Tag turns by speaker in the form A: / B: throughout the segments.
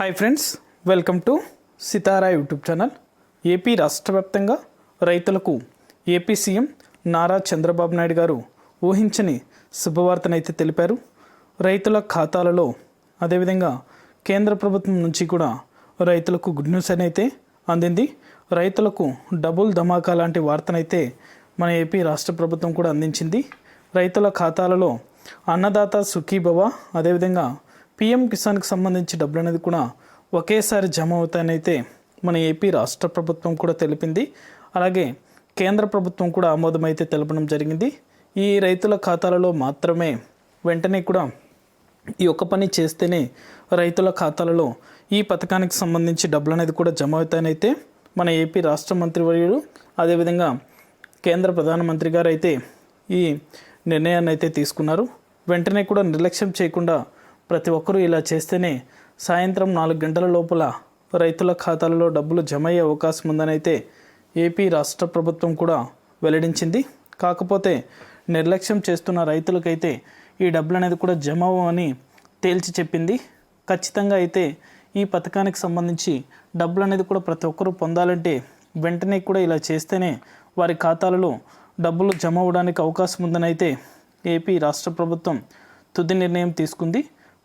A: Hi friends welcome to Sitara YouTube channel AP రాష్ట్ర వ్యాప్తంగా రైతులకు ఏపీ సీఎం నారా చంద్రబాబు నాయుడు గారు ఊహించని శుభవార్తనైతే తెలిపారు. రైతుల ఖాతాలలో అదేవిధంగా కేంద్ర ప్రభుత్వం నుంచి కూడా రైతులకు గుడ్ న్యూస్ అని అయితే అందింది. రైతులకు డబుల్ ధమాకా లాంటి వార్తనైతే మన ఏపీ రాష్ట్ర ప్రభుత్వం కూడా అందించింది. రైతుల ఖాతాలలో అన్నదాత సుఖీభవ అదేవిధంగా పిఎం కిసాన్కి సంబంధించి డబ్బులు అనేది కూడా ఒకేసారి జమ అవుతాయనైతే మన ఏపీ రాష్ట్ర ప్రభుత్వం కూడా తెలిపింది. అలాగే కేంద్ర ప్రభుత్వం కూడా ఆమోదం అయితే తెలపడం జరిగింది. ఈ రైతుల ఖాతాలలో మాత్రమే వెంటనే కూడా ఈ ఒక్క పని చేస్తేనే రైతుల ఖాతాలలో ఈ పథకానికి సంబంధించి డబ్బులు అనేది కూడా జమ అవుతాయనైతే మన ఏపీ రాష్ట్ర మంత్రివర్యుడు అదేవిధంగా కేంద్ర ప్రధానమంత్రి గారు అయితే ఈ నిర్ణయాన్ని అయితే తీసుకున్నారు. వెంటనే కూడా నిర్లక్ష్యం చేయకుండా ప్రతి ఒక్కరూ ఇలా చేస్తేనే సాయంత్రం నాలుగు గంటల లోపల రైతుల ఖాతాలలో డబ్బులు జమ అయ్యే అవకాశం ఉందని అయితే ఏపీ రాష్ట్ర ప్రభుత్వం కూడా వెల్లడించింది. కాకపోతే నిర్లక్ష్యం చేస్తున్న రైతులకైతే ఈ డబ్బులు అనేది కూడా జమ అవ్వని తేల్చి చెప్పింది. ఖచ్చితంగా అయితే ఈ పథకానికి సంబంధించి డబ్బులు అనేది కూడా ప్రతి ఒక్కరూ పొందాలంటే వెంటనే కూడా ఇలా చేస్తేనే వారి ఖాతాలలో డబ్బులు జమ అవ్వడానికి అవకాశం ఉందని అయితే ఏపీ రాష్ట్ర ప్రభుత్వం తుది నిర్ణయం తీసుకుంది.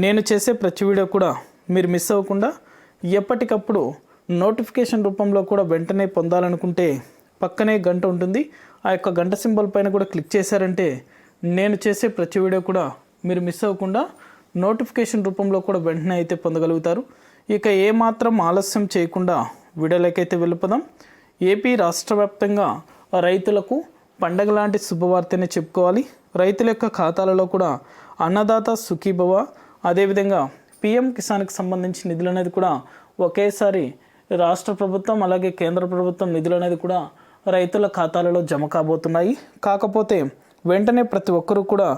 A: నేను చేసే ప్రతి వీడియో కూడా మీరు మిస్ అవ్వకుండా ఎప్పటికప్పుడు నోటిఫికేషన్ రూపంలో కూడా వెంటనే పొందాలనుకుంటే పక్కనే గంట ఉంటుంది. ఆ యొక్క గంట సింబల్ పైన కూడా క్లిక్ చేశారంటే నేను చేసే ప్రతి వీడియో కూడా మీరు మిస్ అవ్వకుండా నోటిఫికేషన్ రూపంలో కూడా వెంటనే అయితే పొందగలుగుతారు. ఇక ఏమాత్రం ఆలస్యం చేయకుండా వీడియోలకైతే వెళ్ళిపోదాం. ఏపీ రాష్ట్ర వ్యాప్తంగా రైతులకు పండగ లాంటి శుభవార్తనే చెప్పుకోవాలి. రైతుల యొక్క ఖాతాలలో కూడా అన్నదాత సుఖీభవ అదేవిధంగా పిఎం కిసాన్కి సంబంధించి నిధులు అనేది కూడా ఒకేసారి రాష్ట్ర ప్రభుత్వం అలాగే కేంద్ర ప్రభుత్వం నిధులు అనేది కూడా రైతుల ఖాతాలలో జమ కాబోతున్నాయి. కాకపోతే వెంటనే ప్రతి ఒక్కరూ కూడా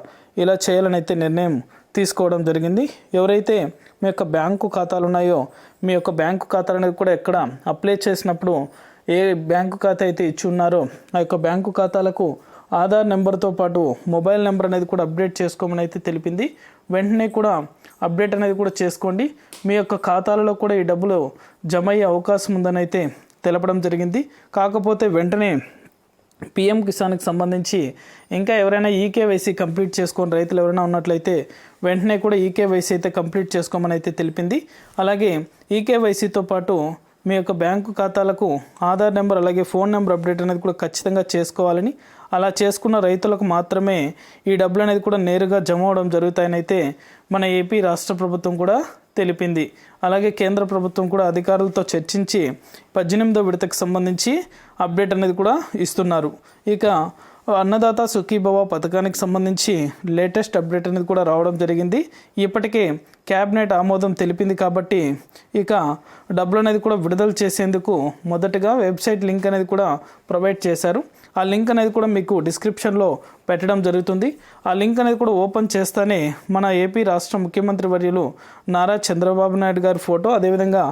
A: ఇలా చేయాలని అయితే నిర్ణయం తీసుకోవడం జరిగింది. ఎవరైతే మీ యొక్క బ్యాంకు ఖాతాలు ఉన్నాయో మీ యొక్క బ్యాంకు ఖాతాలు అనేది కూడా ఎక్కడ అప్లై చేసినప్పుడు ఏ బ్యాంకు ఖాతా అయితే ఇచ్చి ఉన్నారో ఆ యొక్క బ్యాంకు ఖాతాలకు ఆధార్ నెంబర్తో పాటు మొబైల్ నెంబర్ అనేది కూడా అప్డేట్ చేసుకోమని అయితే తెలిపింది. వెంటనే కూడా అప్డేట్ అనేది కూడా చేసుకోండి. మీ యొక్క ఖాతాలలో కూడా ఈ డబ్బులు జమ అయ్యే అవకాశం ఉందని అయితే తెలపడం జరిగింది. కాకపోతే వెంటనే పిఎం కిసాన్కి సంబంధించి ఇంకా ఎవరైనా ఈకేవైసీ కంప్లీట్ చేసుకొని రైతులు ఎవరైనా ఉన్నట్లయితే వెంటనే కూడా ఈకేవైసీ అయితే కంప్లీట్ చేసుకోమని అయితే తెలిపింది. అలాగే ఈకేవైసీతో పాటు మీ యొక్క బ్యాంకు ఖాతాలకు ఆధార్ నెంబర్ అలాగే ఫోన్ నెంబర్ అప్డేట్ అనేది కూడా ఖచ్చితంగా చేసుకోవాలని అలా చేసుకున్న రైతులకు మాత్రమే ఈ డబ్బులు అనేది కూడా నేరుగా జమ అవడం జరుగుతాయనైతే మన ఏపీ రాష్ట్ర ప్రభుత్వం కూడా తెలిపింది. అలాగే కేంద్ర ప్రభుత్వం కూడా అధికారులతో చర్చించి పద్దెనిమిదో విడతకు సంబంధించి అప్డేట్ అనేది కూడా ఇస్తున్నారు. ఇక అన్నదాత సుఖీభవ పథకానికి సంబంధించి లేటెస్ట్ అప్డేట్ అనేది కూడా రావడం జరిగింది. ఇప్పటికే క్యాబినెట్ ఆమోదం తెలిపింది కాబట్టి ఇక డబ్బులు అనేది కూడా విడుదల చేసేందుకు మొదటగా వెబ్సైట్ లింక్ అనేది కూడా ప్రొవైడ్ చేశారు. ఆ లింక్ అనేది కూడా మీకు డిస్క్రిప్షన్లో పెట్టడం జరుగుతుంది. ఆ లింక్ అనేది కూడా ఓపెన్ చేస్తానే మన ఏపీ రాష్ట్ర ముఖ్యమంత్రి వర్యులు నారా చంద్రబాబు నాయుడు గారి ఫోటో అదేవిధంగా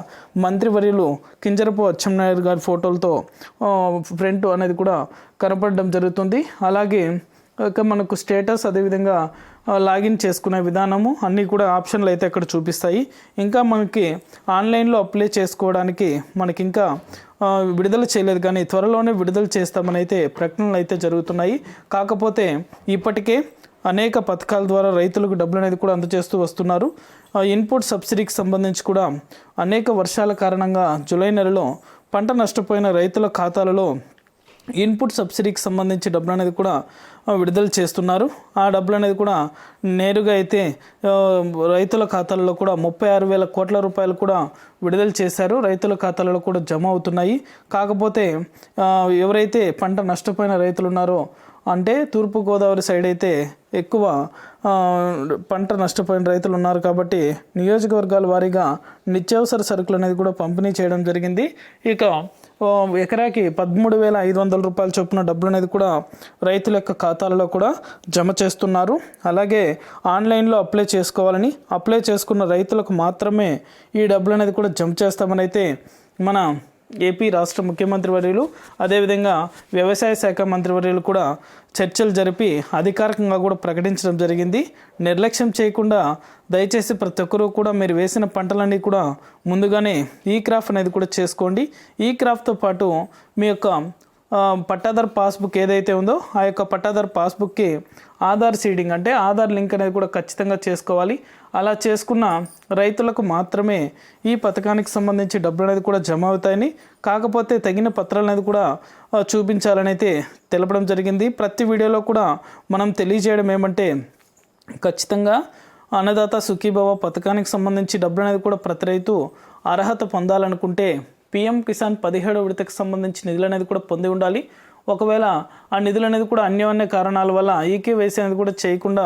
A: మంత్రివర్యులు కింజరపు అచ్చెన్నాయుడు గారి ఫోటోలతో ఫ్రంట్ అనేది కూడా కనపడడం జరుగుతుంది. అలాగే ఇక మనకు స్టేటస్ అదేవిధంగా లాగిన్ చేసుకునే విధానము అన్నీ కూడా ఆప్షన్లు అయితే అక్కడ చూపిస్తాయి. ఇంకా మనకి ఆన్లైన్లో అప్లై చేసుకోవడానికి మనకి ఇంకా విడుదల చేయలేదు కానీ త్వరలోనే విడుదల చేస్తామని అయితే ప్రకటనలు అయితే జరుగుతున్నాయి. కాకపోతే ఇప్పటికే అనేక పథకాల ద్వారా రైతులకు డబ్బులు అనేది కూడా అందజేస్తూ వస్తున్నారు. ఇన్పుట్ సబ్సిడీకి సంబంధించి కూడా అనేక వర్షాల కారణంగా జూలై నెలలో పంట నష్టపోయిన రైతుల ఖాతాలలో ఇన్పుట్ సబ్సిడీకి సంబంధించి డబ్బులు అనేది కూడా విడుదల చేస్తున్నారు. ఆ డబ్బులు అనేది కూడా నేరుగా అయితే రైతుల ఖాతాలలో కూడా ముప్పై ఆరు వేల కోట్ల రూపాయలు కూడా విడుదల చేశారు. రైతుల ఖాతాలలో కూడా జమ అవుతున్నాయి. కాకపోతే ఎవరైతే పంట నష్టపోయిన రైతులు ఉన్నారో అంటే తూర్పుగోదావరి సైడ్ అయితే ఎక్కువ పంట నష్టపోయిన రైతులు ఉన్నారు కాబట్టి నియోజకవర్గాల వారీగా నిత్యావసర సరుకులు అనేది కూడా పంపిణీ చేయడం జరిగింది. ఇక ఎకరాకి పదమూడు వేల ఐదు వందల రూపాయల చొప్పున డబ్బులు అనేది కూడా రైతుల యొక్క ఖాతాలలో కూడా జమ చేస్తున్నారు. అలాగే ఆన్లైన్లో అప్లై చేసుకోవాలని అప్లై చేసుకున్న రైతులకు మాత్రమే ఈ డబ్బులు అనేది కూడా జమ చేస్తామని అయితే మన ఏపీ రాష్ట్ర ముఖ్యమంత్రి వర్యులు అదేవిధంగా వ్యవసాయ శాఖ మంత్రివర్యులు కూడా చర్చలు జరిపి అధికారికంగా కూడా ప్రకటించడం జరిగింది. నిర్లక్ష్యం చేయకుండా దయచేసి ప్రతి ఒక్కరూ కూడా మీరు వేసిన పంటలన్నీ కూడా ముందుగానే ఈ క్రాఫ్ అనేది కూడా చేసుకోండి. ఈ క్రాఫ్తో పాటు మీ యొక్క పట్టాదార్ పాస్బుక్ ఏదైతే ఉందో ఆ యొక్క పట్టాదార్ పాస్బుక్కి ఆధార్ సీడింగ్ అంటే ఆధార్ లింక్ అనేది కూడా ఖచ్చితంగా చేసుకోవాలి. అలా చేసుకున్న రైతులకు మాత్రమే ఈ పథకానికి సంబంధించి డబ్బులు అనేది కూడా జమ అవుతాయని కాకపోతే తగిన పత్రాలు అనేది కూడా చూపించాలనైతే చూపించాలని అయితే తెలపడం జరిగింది. ప్రతి వీడియోలో కూడా మనం తెలియజేయడం ఏమంటే ఖచ్చితంగా అన్నదాత సుఖీభవ పథకానికి సంబంధించి డబ్బులు అనేది కూడా ప్రతి రైతు అర్హత పొందాలనుకుంటే పిఎం కిసాన్ పదిహేడు విడతకు సంబంధించి నిధులు అనేది కూడా పొంది ఉండాలి. ఒకవేళ ఆ నిధులు అనేది కూడా అన్యోన్య కారణాల వల్ల ఈకేవైసీ అనేది కూడా చేయకుండా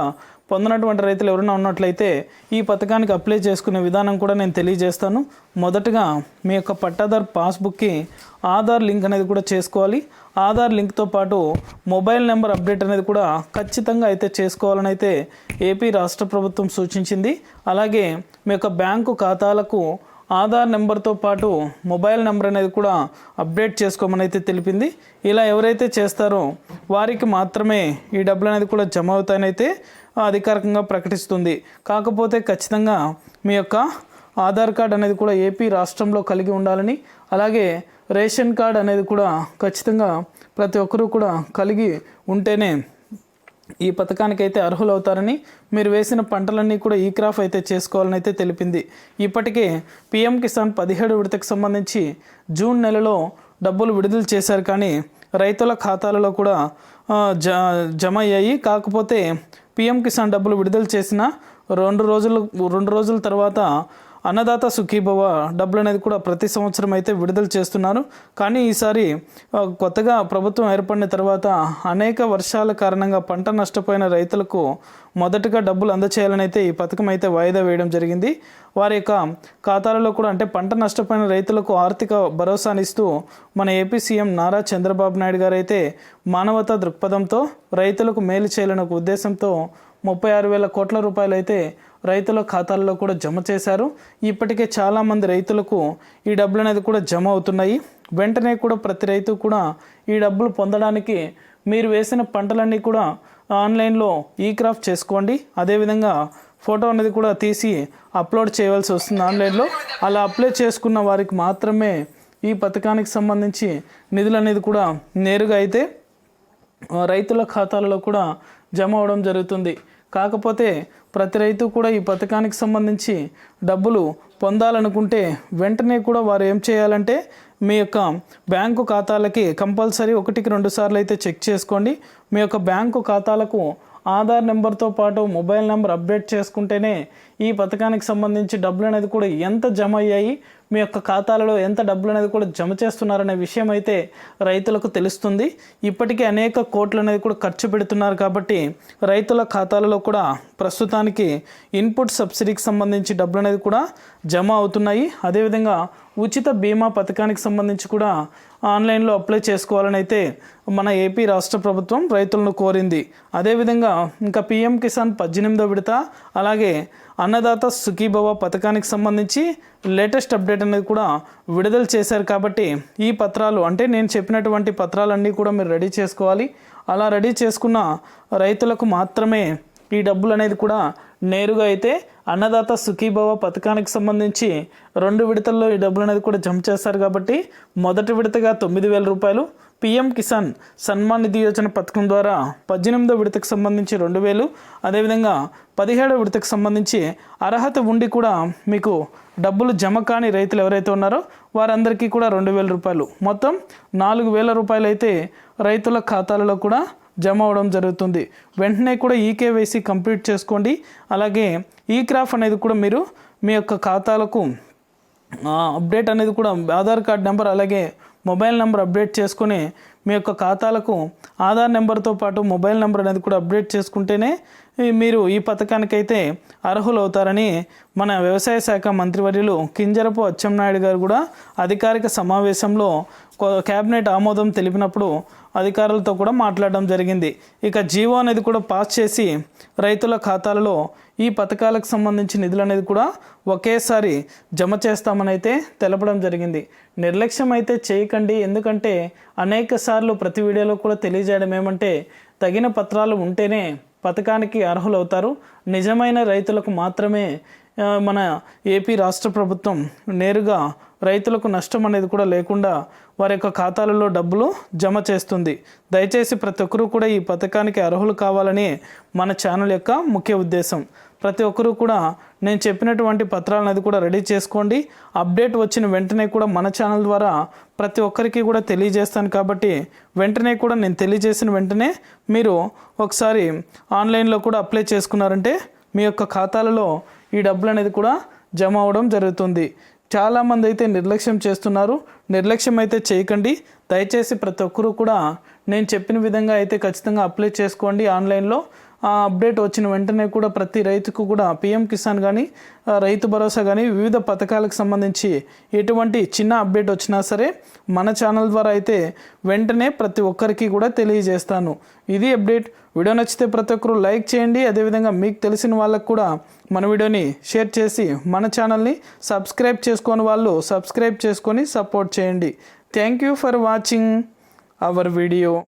A: పొందినటువంటి రైతులు ఎవరైనా ఉన్నట్లయితే ఈ పథకానికి అప్లై చేసుకునే విధానం కూడా నేను తెలియజేస్తాను. మొదటగా మీ యొక్క పట్టాదార్ పాస్బుక్కి ఆధార్ లింక్ అనేది కూడా చేసుకోవాలి. ఆధార్ లింక్తో పాటు మొబైల్ నెంబర్ అప్డేట్ అనేది కూడా ఖచ్చితంగా అయితే చేసుకోవాలని అయితే ఏపీ రాష్ట్ర ప్రభుత్వం సూచించింది. అలాగే మీ యొక్క బ్యాంకు ఖాతాలకు ఆధార్ నెంబర్తో పాటు మొబైల్ నెంబర్ అనేది కూడా అప్డేట్ చేసుకోమని అయితే తెలిపింది. ఇలా ఎవరైతే చేస్తారో వారికి మాత్రమే ఈ డబ్బులు అనేది కూడా జమ అవుతాయనైతే అధికారికంగా ప్రకటిస్తుంది. కాకపోతే ఖచ్చితంగా మీ యొక్క ఆధార్ కార్డ్ అనేది కూడా ఏపీ రాష్ట్రంలో కలిగి ఉండాలని అలాగే రేషన్ కార్డ్ అనేది కూడా ఖచ్చితంగా ప్రతి ఒక్కరూ కూడా కలిగి ఉంటేనే ఈ పథకానికి అయితే అర్హులవుతారని మీరు వేసిన పంటలన్నీ కూడా ఈ క్రాఫ్ అయితే చేసుకోవాలని అయితే తెలిపింది. ఇప్పటికే పిఎం కిసాన్ పదిహేడు విడతకు సంబంధించి జూన్ నెలలో డబ్బులు విడుదల చేశారు కానీ రైతుల ఖాతాలలో కూడా జ జమ అయ్యాయి. కాకపోతే పిఎం కిసాన్ డబ్బులు విడుదల చేసిన రెండు రోజులు రెండు రోజుల తర్వాత అన్నదాత సుఖీభవ డబ్బులు అనేది కూడా ప్రతి సంవత్సరం అయితే విడుదల చేస్తున్నారు. కానీ ఈసారి కొత్తగా ప్రభుత్వం ఏర్పడిన తర్వాత అనేక వర్షాల కారణంగా పంట నష్టపోయిన రైతులకు మొదటగా డబ్బులు అందచేయాలని అయితే ఈ పథకం అయితే వాయిదా వేయడం జరిగింది. వారి యొక్క ఖాతాలలో కూడా అంటే పంట నష్టపోయిన రైతులకు ఆర్థిక భరోసానిస్తూ మన ఏపీ సీఎం నారా చంద్రబాబు నాయుడు గారు అయితే మానవతా దృక్పథంతో రైతులకు మేలు చేయాలనే ఒక ఉద్దేశంతో ముప్పై ఆరు వేల కోట్ల రూపాయలు అయితే రైతుల ఖాతాల్లో కూడా జమ చేశారు. ఇప్పటికే చాలామంది రైతులకు ఈ డబ్బులు అనేది కూడా జమ అవుతున్నాయి. వెంటనే కూడా ప్రతి రైతు కూడా ఈ డబ్బులు పొందడానికి మీరు వేసిన పంటలన్నీ కూడా ఆన్లైన్లో ఈ క్రాఫ్ట్ చేసుకోండి. అదేవిధంగా ఫోటో అనేది కూడా తీసి అప్లోడ్ చేయవలసి వస్తుంది ఆన్లైన్లో. అలా అప్లై చేసుకున్న వారికి మాత్రమే ఈ పథకానికి సంబంధించి నిధులు అనేది కూడా నేరుగా అయితే రైతుల ఖాతాలలో కూడా జమ అవడం జరుగుతుంది. కాకపోతే ప్రతి రైతు కూడా ఈ పథకానికి సంబంధించి డబ్బులు పొందాలనుకుంటే వెంటనే కూడా వారు ఏం చేయాలంటే మీ యొక్క బ్యాంకు ఖాతాలకి కంపల్సరీ ఒకటికి రెండు సార్లు అయితే చెక్ చేసుకోండి. మీ యొక్క బ్యాంకు ఖాతాలకు ఆధార్ నెంబర్తో పాటు మొబైల్ నెంబర్ అప్డేట్ చేసుకుంటేనే ఈ పథకానికి సంబంధించి డబ్బులు అనేది కూడా ఎంత జమ అయ్యాయి మీ యొక్క ఖాతాలలో ఎంత డబ్బులు అనేది కూడా జమ చేస్తున్నారనే విషయం అయితే రైతులకు తెలుస్తుంది. ఇప్పటికే అనేక కోట్లు అనేది కూడా ఖర్చు పెడుతున్నారు కాబట్టి రైతుల ఖాతాలలో కూడా ప్రస్తుతానికి ఇన్పుట్ సబ్సిడీకి సంబంధించి డబ్బులు అనేది కూడా జమ అవుతున్నాయి. అదేవిధంగా ఉచిత బీమా పథకానికి సంబంధించి కూడా ఆన్లైన్లో అప్లై చేసుకోవాలని అయితే మన ఏపీ రాష్ట్ర ప్రభుత్వం రైతులను కోరింది. అదేవిధంగా ఇంకా పిఎం కిసాన్ పద్దెనిమిదో విడత అలాగే అన్నదాత సుఖీభవ పథకానికి సంబంధించి లేటెస్ట్ అప్డేట్ అనేది కూడా విడుదల చేశారు కాబట్టి ఈ పత్రాలు అంటే నేను చెప్పినటువంటి పత్రాలన్నీ కూడా మీరు రెడీ చేసుకోవాలి. అలా రెడీ చేసుకున్న రైతులకు మాత్రమే ఈ డబ్బులు అనేది కూడా నేరుగా అయితే అన్నదాత సుఖీభవ పథకానికి సంబంధించి రెండు విడతల్లో ఈ డబ్బులు అనేది కూడా జమ చేస్తారు కాబట్టి మొదటి విడతగా తొమ్మిది వేల రూపాయలు పిఎం కిసాన్ సన్మాన్ నిధి యోజన పథకం ద్వారా పద్దెనిమిదో విడతకు సంబంధించి రెండు వేలు అదేవిధంగా పదిహేడో విడతకు సంబంధించి అర్హత ఉండి కూడా మీకు డబ్బులు జమ కాని రైతులు ఎవరైతే ఉన్నారో వారందరికీ కూడా రెండు వేల రూపాయలు. మొత్తం నాలుగు వేల రూపాయలు అయితే రైతుల ఖాతాలలో కూడా జమ అవడం జరుగుతుంది. వెంటనే కూడా ఈకేవైసీ కంప్లీట్ చేసుకోండి. అలాగే ఈ క్రాఫ్ అనేది కూడా మీరు మీ యొక్క ఖాతాలకు అప్డేట్ అనేది కూడా ఆధార్ కార్డ్ నెంబర్ అలాగే మొబైల్ నెంబర్ అప్డేట్ చేసుకుని మీ యొక్క ఖాతాలకు ఆధార్ నెంబర్తో పాటు మొబైల్ నెంబర్ అనేది కూడా అప్డేట్ చేసుకుంటేనే మీరు ఈ పథకానికైతే అర్హులవుతారని మన వ్యవసాయ శాఖ మంత్రివర్యులు కింజరపు అచ్చెన్నాయుడు గారు కూడా అధికారిక సమావేశంలో కేబినెట్ ఆమోదం తెలిపినప్పుడు అధికారులతో కూడా మాట్లాడడం జరిగింది. ఇక జీవో అనేది కూడా పాస్ చేసి రైతుల ఖాతాలలో ఈ పథకాలకు సంబంధించి నిధులు అనేది కూడా ఒకేసారి జమ చేస్తామని అయితే తెలపడం జరిగింది. నిర్లక్ష్యం అయితే చేయకండి. ఎందుకంటే అనేక సార్లు ప్రతి వీడియోలో కూడా తెలియజేయడం ఏమంటే తగిన పత్రాలు ఉంటేనే పథకానికి అర్హులవుతారు. నిజమైన రైతులకు మాత్రమే మన ఏపీ రాష్ట్ర ప్రభుత్వం నేరుగా రైతులకు నష్టం అనేది కూడా లేకుండా వారి యొక్క ఖాతాలలో డబ్బులు జమ చేస్తుంది. దయచేసి ప్రతి ఒక్కరూ కూడా ఈ పథకానికి అర్హులు కావాలని మన ఛానల్ యొక్క ముఖ్య ఉద్దేశం. ప్రతి ఒక్కరూ కూడా నేను చెప్పినటువంటి పత్రాలను అది కూడా రెడీ చేసుకోండి. అప్డేట్ వచ్చిన వెంటనే కూడా మన ఛానల్ ద్వారా ప్రతి ఒక్కరికి కూడా తెలియజేస్తాను కాబట్టి వెంటనే కూడా నేను తెలియజేసిన వెంటనే మీరు ఒకసారి ఆన్లైన్లో కూడా అప్లై చేసుకున్నారంటే మీ యొక్క ఖాతాలలో ఈ డబ్బులు అనేది కూడా జమ అవడం జరుగుతుంది. చాలామంది అయితే నిర్లక్ష్యం చేస్తున్నారు. నిర్లక్ష్యం అయితే చేయకండి. దయచేసి ప్రతి ఒక్కరూ కూడా నేను చెప్పిన విధంగా అయితే ఖచ్చితంగా అప్లై చేసుకోండి ఆన్లైన్లో. ఆ అప్డేట్ వచ్చిన వెంటనే కూడా ప్రతి రైతుకు కూడా పిఎం కిసాన్ కానీ రైతు భరోసా కానీ వివిధ పథకాలకు సంబంధించి ఎటువంటి చిన్న అప్డేట్ వచ్చినా సరే మన ఛానల్ ద్వారా అయితే వెంటనే ప్రతి ఒక్కరికి కూడా తెలియజేస్తాను. ఇది అప్డేట్. వీడియో నచ్చితే ప్రతి ఒక్కరు లైక్ చేయండి. అదేవిధంగా మీకు తెలిసిన వాళ్ళకు కూడా మన వీడియోని షేర్ చేసి మన ఛానల్ని సబ్స్క్రైబ్ చేసుకొని వాళ్ళు సబ్స్క్రైబ్ చేసుకొని సపోర్ట్ చేయండి. Thank you for watching our video.